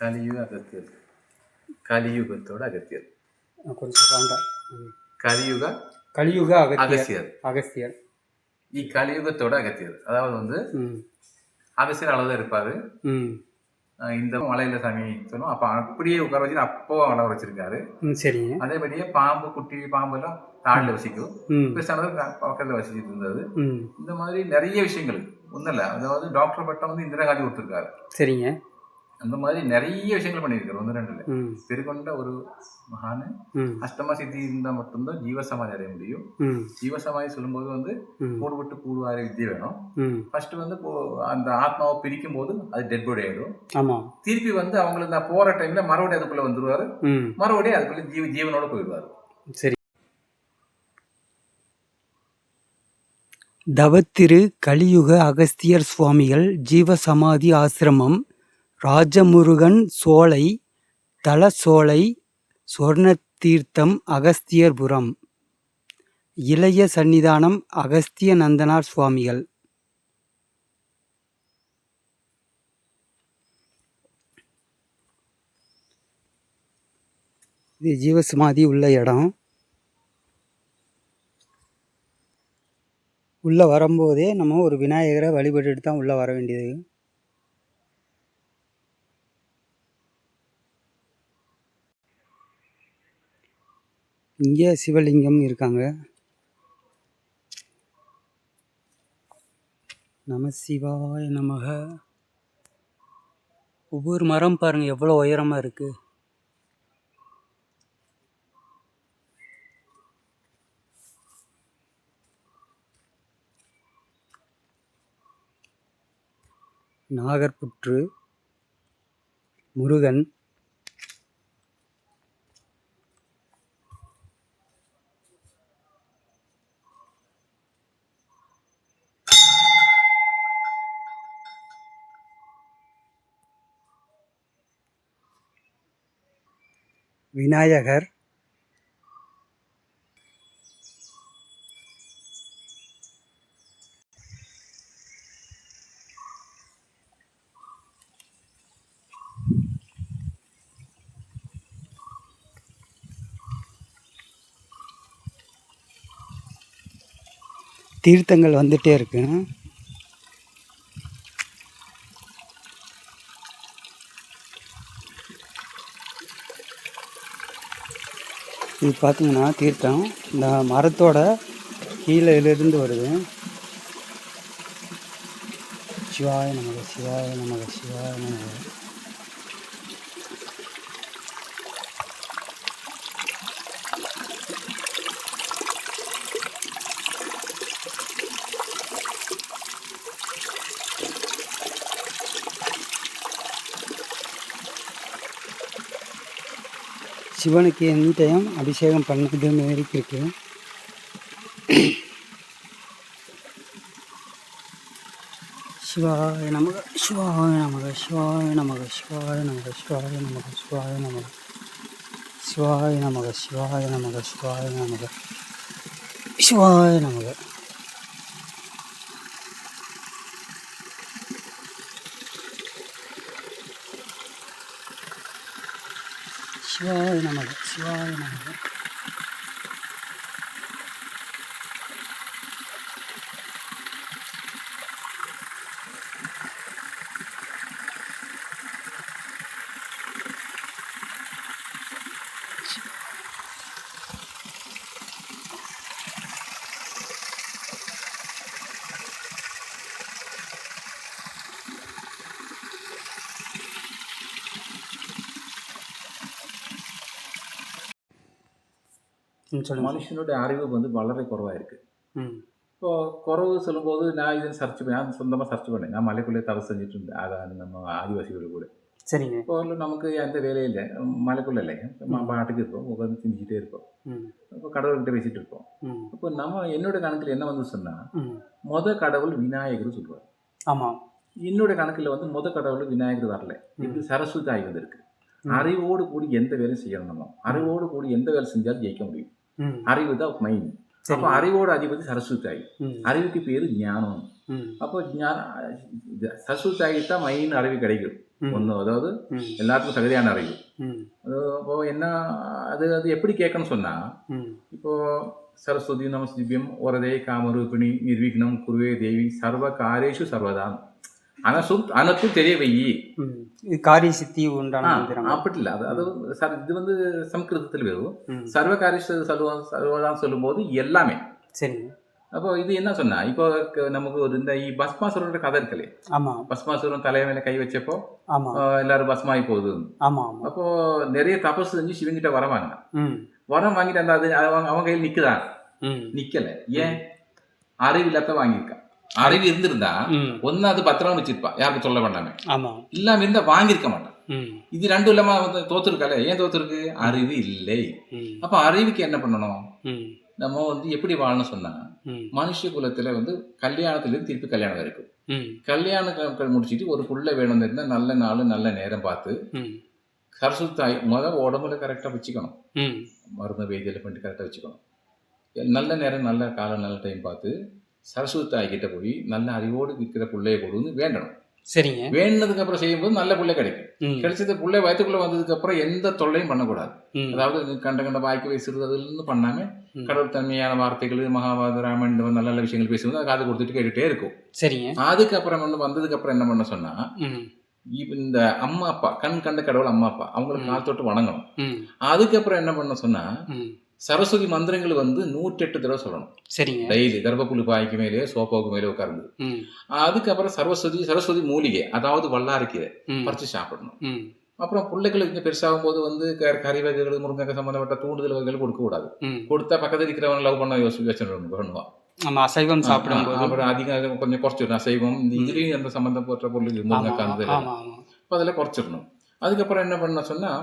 கலியுக அகத்தியர் கலியுகத்தோட அகத்தியர். கொஞ்சம் சவுண்டா ம். கலியுக கலியுக அகத்தியர். அகஸ்தியர். இ கலியுகத்தோட அகத்தியர். அதாவது வந்து ம். அகசியர் அளவுதான் இருப்பாரு. இந்த மலையில சாமி சொன்னோம் அப்ப அப்படியே உட்கார வச்சு அப்போ வளர வச்சிருக்காரு சரிங்க அதேபடியே பாம்பு குட்டி பாம்பு எல்லாம் தாடில் வசிக்கும். பெருசானது பக்கத்தில் வசிச்சுட்டு இருந்தது இந்த மாதிரி நிறைய விஷயங்கள். ஒன்றும் இல்லை. அதாவது டாக்டர் பட்டம் வந்து இந்திரா காந்தி கொடுத்துருக்காரு. சரிங்க. அந்த மாதிரி நிறைய விஷயங்கள் பண்ணியிருக்காரு ஒன்று ரெண்டு இல்லை பெருகொண்ட ஒரு மகானு அஷ்டம சித்தி இருந்தால் மட்டும்தான் ஜீவசமாதி அடைய முடியும். ஜீவசமாதி சொல்லும்போது வந்து கூடு விட்டு கூடுவார வித்தியை வேணும். ஃபர்ஸ்ட் வந்து அந்த ஆத்மாவை பிரிக்கும் போது அது டெட் பாடி ஆயிடும். திருப்பி வந்து அவங்களுக்கு நான் போற டைம்ல மறுபடியும் அதுக்குள்ள வந்துருவாரு. மறுபடியும் அதுக்குள்ள ஜீவ ஜீவனோட போயிடுவாரு. சரி. தவத்திரு கலியுக அகஸ்தியர் சுவாமிகள் ஜீவசமாதி ஆசிரமம் ராஜமுருகன் சோலை தலசோலை சொர்ணத்தீர்த்தம் அகஸ்தியர்புரம் இளைய சன்னிதானம் அகஸ்திய நந்தனார் சுவாமிகள். இது ஜீவசமாதி உள்ள இடம். உள்ளே வரும்போதே நம்ம ஒரு விநாயகரை வழிபட்டுட்டு தான் உள்ளே வர வேண்டியது. இங்கே சிவலிங்கம் இருக்காங்க. நம சிவாய நமக. ஒவ்வொரு மரம் பாருங்க எவ்வளோ உயரமாக இருக்குது நாகர்புற்று முருகன் விநாயகர். தீர்த்தங்கள் வந்துகிட்டே இருக்குங்க இது பார்த்தீங்கன்னா தீர்த்தம். இந்த மரத்தோட கீழே இருந்து வருது. சிவாய நமக சிவாய நமக சிவாய நமக. சிவனுக்கு எனி டைம் அபிஷேகம் பண்ணது மாரி இருக்கு சிவாய நமக சிவாய நமக சிவாய நமக சிவாய நமக சிவாய நமக சிவாய நமக சிவாய நமக சிவாய நமக சிவாய நமக சிவாய நமக. ശിവായ നമുക്ക് மனுஷனுடைய அறிவு வந்து வளர குறவா இருக்கு ம். இப்போ குறவு சொல்லும்போது நான் இதை சர்ச் பண்ணி நான் சொந்தமாக சர்ச் பண்ணேன். நான் மலைக்குள்ளே தவறு செஞ்சுட்டு இருந்தேன். அதான் நம்ம ஆதிவாசிகள் கூட. சரிங்க. இப்போ நமக்கு எந்த வேலையும் இல்லை. மலைக்குள்ள இல்லைங்க. பாட்டுக்கு இருப்போம் உட்காந்து செஞ்சுட்டே இருப்போம். இப்போ கடவுள்கிட்ட பேசிட்டு இருப்போம். இப்போ நம்ம என்னோட கணக்கில் என்ன வந்து சொன்னா ம். முத கடவுள் விநாயகர் சொல்லுவார். ஆமாம் என்னோட கணக்கில் வந்து முத கடவுள் விநாயகர் வரல. இது சரஸ்வதி தாய் வந்திருக்கு. அறிவோடு கூடி எந்த வேலையும் செய்யணும் நம்ம. அறிவோடு கூடி எந்த வேலை செஞ்சாலும் ஜெயிக்க முடியும். அறிவு தான் சரி. அப்போ அறிவோட அதிபதி சரஸ்வதி தாய் அறிவுக்கு பேரு ஞானம். அப்போ ஞான இது சரஸ்வதி தாய்க்கு தான் மெயின் அறிவு கிடைக்கும். ஒன்று அதாவது எல்லாத்துக்கும் தகுதியான அறிவு. அப்போ என்ன அது அது எப்படி கேட்கணும்னு சொன்னால் இப்போ சரஸ்வதி நமஸ்திபியம் வரதே காமரூபிணி நிர்விக்னம் குருவே தேவி சர்வ காரேஷு சர்வதான் அனசும் அனத்தும் தெரிய வையி காரிய சித்தி உண்டான அப்படி இல்லை. அது அது சார் இது வந்து சம்ஸ்கிருதத்தில் வரும் சர்வ காரிய சர்வம் சர்வதான் சொல்லும்போது எல்லாமே. சரி. அப்போ இது என்ன சொன்னா இப்போ நமக்கு ஒரு இந்த பஸ்மாசுரோட கதை இருக்குல்ல. ஆமா. பஸ்மாசுரன் தலைமையில கை வச்சப்போ ஆமா. எல்லாரும் பஸ்மாயி போகுது. ஆமா அப்போ நிறைய தபஸ் செஞ்சு சிவங்கிட்ட வர வாங்க வரம் வாங்கிட்டு அந்த அது அவன் கையில் நிக்குதான் நிக்கல. ஏன்? அறிவில்லாத வாங்கியிருக்கான் அறிவு இருந்திருந்தா ம். ஒன்னு அது பத்திரம் வச்சிருப்பா. யாருக்கும் சொல்ல வேண்டாமே. இல்லாம இருந்தா வாங்கியிருக்க மாட்டான். இது ரெண்டும் இல்லாம தோத்துருக்கால ஏன் தோத்துருக்கு? அறிவு இல்லை. அப்ப அறிவுக்கு என்ன பண்ணணும்? நம்ம வந்து எப்படி வாழணும் சொன்னா மனுஷ குலத்துல வந்து கல்யாணத்துல இருந்து திருப்பி கல்யாணம் வரைக்கும். கல்யாணம் முடிச்சிட்டு ஒரு புள்ள வேணும் இருந்தா நல்ல நாள் நல்ல நேரம் பார்த்து சரஸ்வதி தாய் முத உடம்புல கரெக்டாக வச்சுக்கணும். மருந்து வேதியில் பண்ணிட்டு கரெக்டாக வச்சுக்கணும். நல்ல நேரம் நல்ல காலம் நல்ல டைம் பார்த்து சரஸ்வதி தாய் கிட்ட போய் நல்ல அறிவோடு இருக்கிற பிள்ளைய கொடுன்னு வேண்டணும். சரிங்க. வேண்டதுக்கு அப்புறம் செய்யும்போது நல்ல பிள்ளை கிடைக்கும். கிடைச்சது பிள்ளை வயிற்றுக்குள்ள வந்ததுக்கு அப்புறம் எந்த தொல்லையும் பண்ணக்கூடாது. அதாவது கண்ட கண்ட வாய்க்கு பேசுறது அதுன்னு பண்ணாம ம். கடவுள் தன்மையான வார்த்தைகள் மகாபாரத ராமன் இந்த நல்ல நல்ல விஷயங்கள் பேசும்போது காது கொடுத்துட்டு கேட்டுட்டே இருக்கும். சரிங்க. அதுக்கப்புறம் வந்து வந்ததுக்கு அப்புறம் என்ன பண்ண சொன்னா இந்த அம்மா அப்பா கண் கண்ட கடவுள் அம்மா அப்பா அவங்களுக்கு கால் தொட்டு வணங்கணும். அதுக்கப்புறம் என்ன பண்ண சொன்னா சரஸ்வதி மந்திரங்கள் வந்து நூற்றெட்டு தடவை சொல்லணும். சரிங்க. டெய்லி கர்ப்பப்புழு பாய்க்கு மேலேயோ சோப்பாவுக்கு மேலே உட்கார்ந்து. அதுக்கப்புறம் சரஸ்வதி சரஸ்வதி மூலிகை அதாவது வல்லாரிக்கீரை பறிச்சு சாப்பிடணும். அப்புறம் பிள்ளைகளுக்கு பெருசாகும் போது வந்து கறி வகைகள் முருங்கக்காய் சம்மந்தப்பட்ட தூண்டுதல் வகைகள் கொடுக்க கூடாது கொடுத்தா பக்கத்தில் இருக்கிறவங்க லவ் பண்ண யோசி யோசனை பண்ணுவான். நம்ம அசைவம் சாப்பிடும்போது. அப்புறம் அதிகம் கொஞ்சம் குறைச்சிடணும். அசைவம் இந்த இதுலேயும் அந்த சம்மந்தப்பட்ட பொருள் ஆமா ஆமா இப்போ அதில் குறைச்சிடணும். அதுக்கப்புறம் என்ன பண்ண சொன்னால்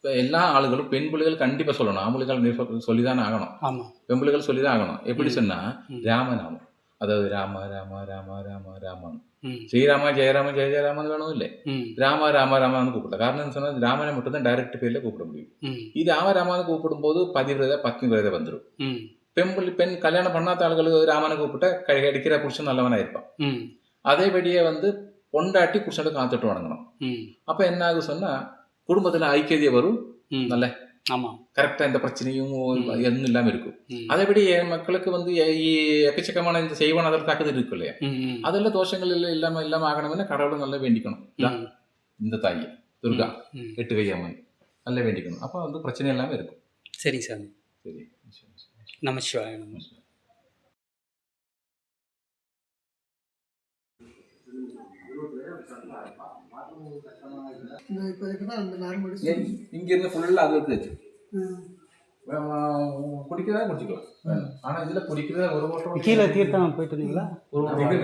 இப்போ எல்லா ஆளுகளும் பெண் பிள்ளைகள் கண்டிப்பாக சொல்லணும். ஆம்பளைகள் சொல்லி தானே ஆகணும். ஆமா. பெண் பிள்ளைகள் சொல்லி தான் ஆகணும் எப்படி. சொன்னால். ராமநாமம். அதாவது ராம ராம ராம ராம ராமன். ஸ்ரீராம ஜெயராம ஜெய ஜெயராமன் வேணும் இல்லை. ராம ராம ராமான்னு கூப்பிடலாம் காரணம் சொன்னால் ராமனை மட்டும் தான் டைரக்ட் பேரில் கூப்பிட முடியும். இது ராம ராமான்னு கூப்பிடும்போது பதிவிரத பத்னி விரத வந்துடும் பெண் பெண் கல்யாணம் பண்ணாத ஆளுகள் ராமனை கூப்பிட்டா கை அடிக்கிற புருஷன் நல்லவனா இருப்பான். அதேபடியே வந்து பொண்டாட்டி புருஷனுக்கு காத்துட்டு வணங்கணும். அப்போ என்ன ஆகும் சொன்னால் குடும்பத்தில் ஐக்கியதை வரும். நல்ல ஆமா. கரெக்டாக எந்த பிரச்சனையும் எதுவும் இல்லாமல் இருக்கும். அதேபடி என் மக்களுக்கு வந்து எக்கச்சக்கமான இந்த செய்வான் அதில் தாக்குதல் இருக்கு இல்லையா? அதெல்லாம் தோஷங்கள் இல்லை இல்லாமல் இல்லாமல் ஆகணும்னா கடவுளை நல்லா வேண்டிக்கணும். இந்த தாயி துர்கா எட்டு கையம்மன் நல்லா வேண்டிக்கணும். அப்போ வந்து பிரச்சனை இல்லாமல் இருக்கும். சரி சாமி. சரி. நமச்சிவாய நம இங்கேருந்து ஃபுல்லாக அது எடுத்து குடிக்கிறதா குடிச்சிக்கலாம். ஆனால் இதில் குடிக்கிறதா ஒரு ஓட்டம் கீழே தீர்த்தம் போயிட்டு இருந்தீங்களா ஒரு லிட்டர்.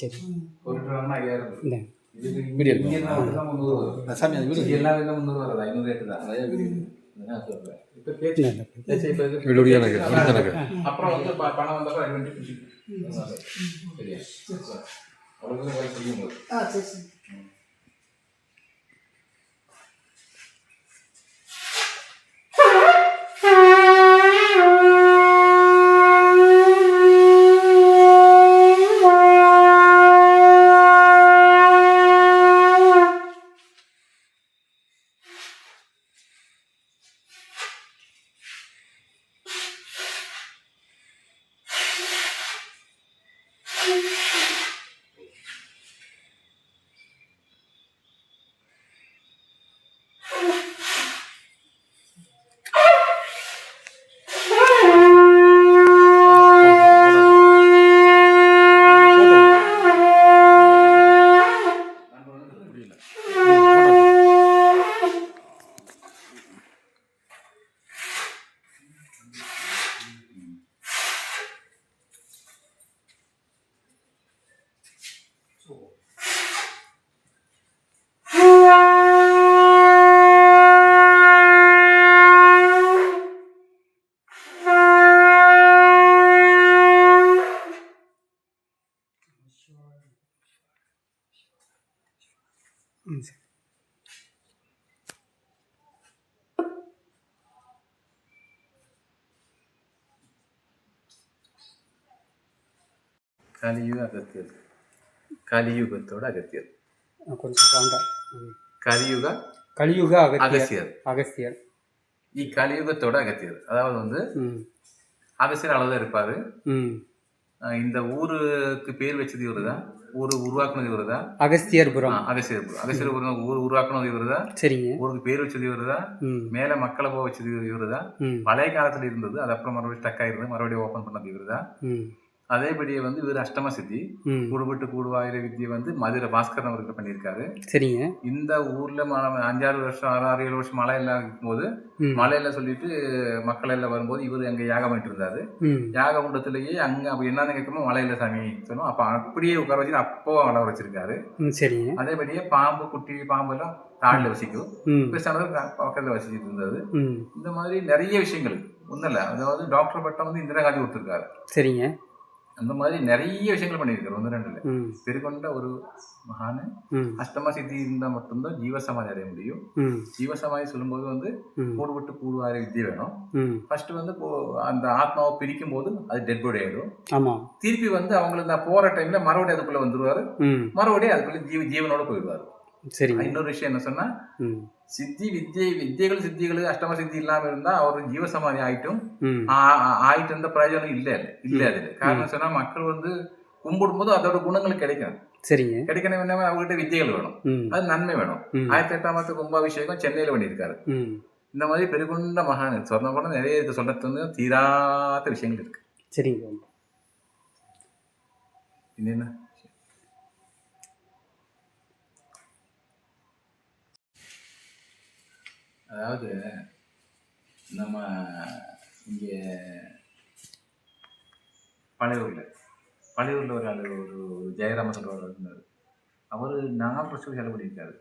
சரி ஒரு லிட்டர் வாங்கினா ஐயாயிரம் வீடியோ. இங்கே எல்லா விதம் முந்நூறு வராது ஐநூறு ரேட்டு தான். அதான் சொல்றேன். இப்ப பேச்சு இந்த- இந்த- பேச்சு இப்ப இது- வீடியோ எனக்கு எனக்கு அப்புறம் வந்து ப- பணம் வந்தப்ப ரெண்டு வண்டி பிடிச்சிக்கணும். சரியா அவ்வளவு போய் செய்யும்போது ம் கலியுக அகத்தியர் கலியுகத்தோட அகத்தியர். ஆ, கொஞ்சம் வேண்டாம். கலியுக கலியுக அகத்தியர். அகசியர் அகஸ்தியர். இக்கலியுகத்தோட அகத்தியர். அதாவது வந்து ம். அகசியர் அளவுதான் இருப்பாரு. இந்த ஊருக்கு பேர் வச்சது இவருதான் ஊரு உருவாக்குனது இவருதான் அகஸ்தியர்புரம். அகசியர் அகசியர் ஊர் உருவாக்குனது இவருதான் சரிங்க. ஊருக்கு பேர் வச்சது இவருதான் ம். மேல மக்களை போக வச்சது இவருதான் ம். பழைய காலத்துல இருந்தது அது அப்புறம் மறுபடியும் ஸ்டக் ஆயிருந்தது மறுபடியும் ஓபன் பண்ணது இவருதான் ம். அதேபடியே வந்து இவர் அஷ்டம சித்தி கூடுபட்டு கூடுவாயிர வித்தியை வந்து மதுரை பாஸ்கரன் அவருக்கு பண்ணியிருக்காரு. சரிங்க. இந்த ஊர்ல அஞ்சாறு வருஷம் ஆறு ஆறு ஏழு வருஷம் மழை எல்லாம் இருக்கும்போது ம். மழையில சொல்லிட்டு மக்கள் எல்லாம் வரும்போது இவர் அங்க யாகம் பண்ணிட்டு இருந்தாரு. யாக குண்டத்திலேயே அங்க அப்ப என்னன்னு கேட்கணும் மலையில சாமி சொன்னோம் அப்ப அப்படியே உட்கார வச்சு அப்போ வளர வச்சிருக்காரு. சரிங்க. அதேபடியே பாம்பு குட்டி பாம்பு எல்லாம் தாழில் வசிக்கும். பெருசானது பக்கத்துல வசிச்சுட்டு இருந்தது இந்த மாதிரி நிறைய விஷயங்கள். ஒன்றும் இல்லை. அதாவது டாக்டர் பட்டம் வந்து இந்திரா காந்தி கொடுத்துருக்காரு. சரிங்க. அந்த மாதிரி நிறைய விஷயங்கள் பண்ணியிருக்காரு ஒன்று ரெண்டுல பெருகொண்ட ஒரு மகானு அஷ்டம சித்தி இருந்தால் மட்டும்தான் ஜீவசமாதி அடைய முடியும். ஜீவசமாதி சொல்லும்போது வந்து ம். கூடுபட்டு கூடுவார வித்தியை வேணும். ஃபர்ஸ்ட் வந்து அந்த ஆத்மாவை பிரிக்கும் போது அது டெட் பாடி ஆயிடும். திருப்பி வந்து அவங்களுக்கு போற டைம்ல மறுபடியும் அதுக்குள்ள வந்துருவாரு. மறுபடியும் அதுக்குள்ள ஜீவ ஜீவனோட போயிடுவாரு. சரிங்க. இன்னொரு விஷயம் என்ன சொன்னா சித்தி வித்தியை வித்தியைகள் சித்திகள் அஷ்டம சித்தி இல்லாம இருந்தா அவர் ஜீவசமாதி ஆயிட்டும். ஆயிட்டு இருந்த பிரயோஜனம் இல்ல இல்ல அதுல காரணம் சொன்னா மக்கள் வந்து கும்பிடும்போது அதோட குணங்கள் கிடைக்கும் சரிங்க. கிடைக்கணும் என்ன அவங்ககிட்ட வித்தியைகள் வேணும். அது நன்மை வேணும். ஆயிரத்தி எட்டாமத்து கும்பாபிஷேகம் சென்னையில பண்ணியிருக்காரு. இந்த மாதிரி பெருகொண்ட மகான் சொன்ன கூட நிறைய இருக்கு. சொல்றது தீராத விஷயங்கள் இருக்கு. சரிங்க. என்னென்ன அதாவது நம்ம இங்கே பழையூரில் பழையூரில் ஒரு ஆள் ஒரு ஜெயராமன் ஒரு இருந்தார். அவர் நாலு வருஷம் செலவு பண்ணியிருக்காரு